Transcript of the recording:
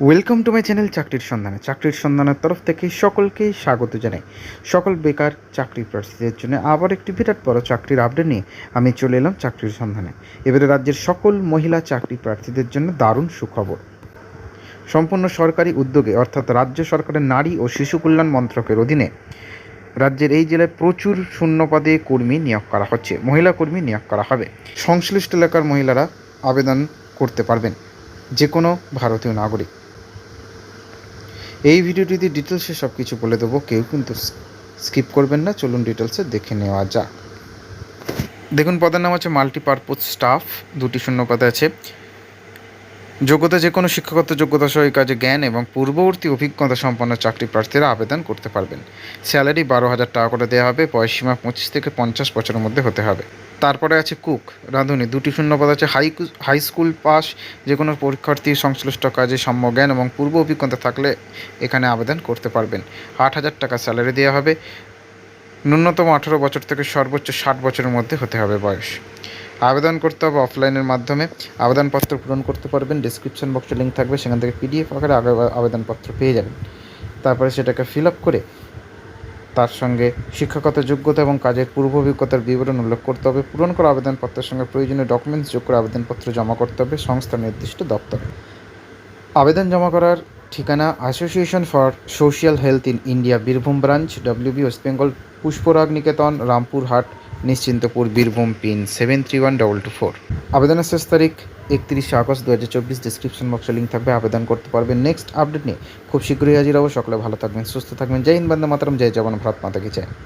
Welcome to my channel চাকরির সন্ধানে চাকরির সন্ধানের তরফ থেকে সকলকে স্বাগত জানাই। সকল বেকার চাকরি প্রার্থীদের জন্য আবার একটি বিরাট বড় চাকরির আপডেট নিয়ে আমি চলে এলাম চাকরির সন্ধানে এবারে রাজ্যের সকল মহিলা চাকরি প্রার্থীদের জন্য দারুণ সুখবর। সম্পূর্ণ সরকারি উদ্যোগে, অর্থাৎ রাজ্য সরকারের নারী ও শিশু কল্যাণ মন্ত্রকের অধীনে রাজ্যের এই জেলায় প্রচুর শূন্যপদে কর্মী নিয়োগ করা হচ্ছে। মহিলা কর্মী নিয়োগ করা হবে। সংশ্লিষ্ট এলাকার মহিলারা আবেদন করতে পারবেন। যে কোনো ভারতীয় নাগরিক। এই ভিডিওটিতে ডিটেলসে সব কিছু বলে দেবো, কেউ কিন্তু স্কিপ করবেন না, চলুন ডিটেলসে দেখে নেওয়া যাক। দেখুন, পদের নাম আছে মাল্টিপারপোজ স্টাফ, দুটি শূন্য পদে আছে। যোগ্যতা যে কোনো শিক্ষাগত যোগ্যতা সহ এই কাজে জ্ঞান এবং পূর্ববর্তী অভিজ্ঞতা সম্পন্ন চাকরি প্রার্থীরা আবেদন করতে পারবেন। স্যালারি বারো হাজার টাকা করে দেওয়া হবে বয়সীমা পঁচিশ থেকে পঞ্চাশ বছরের মধ্যে হতে হবে। তারপরে আছে কুক, রাঁধুনি, দুটি শূন্য পদ আছে। হাই হাই স্কুল পাস, যে কোনো পরীক্ষার্থী সংশ্লিষ্ট কাজে সম্য জ্ঞান এবং পূর্ব অভিজ্ঞতা থাকলে এখানে আবেদন করতে পারবেন। আট হাজার টাকা স্যালারি দেওয়া হবে। ন্যূনতম আঠারো বছর থেকে সর্বোচ্চ ষাট বছরের মধ্যে হতে হবে বয়স। আবেদন করতে হবে অফলাইনের মাধ্যমে। আবেদনপত্র পূরণ করতে পারবেন। ডিসক্রিপশন বক্সে লিঙ্ক থাকবে। সেখান থেকে পিডিএফ আকারে আবেদনপত্র পেয়ে যাবেন। তারপরে সেটাকে ফিল আপ করে তার সঙ্গে শিক্ষাগত যোগ্যতা এবং কাজের পূর্ব অভিজ্ঞতার বিবরণ উল্লেখ করতে হবে। পূরণ করা আবেদনপত্রের সঙ্গে প্রয়োজনীয় ডকুমেন্টস যোগ করে আবেদনপত্র জমা করতে হবে সংস্থার নির্দিষ্ট দপ্তরে। আবেদন জমা করার ঠিকানা association for social health in India Birbhum branch WB West Bengal Pushparag Niketan Rampurhat. Nischintapur, Birbhum pin seven three one double two four আবেদনের শেষ তারিখ একত্রিশে আগস্ট দু হাজার চব্বিশ ডিসক্রিপশন বক্সে লিঙ্ক থাকবে, আবেদন করতে পারবেন। নেক্সট আপডেট নিয়ে খুব শীঘ্রই হাজির হব। সকলে ভালো থাকবেন, সুস্থ থাকবেন। জয় হিন্দ বন্দে মাতারম, জয় জবান ভারত মাতাকে জয়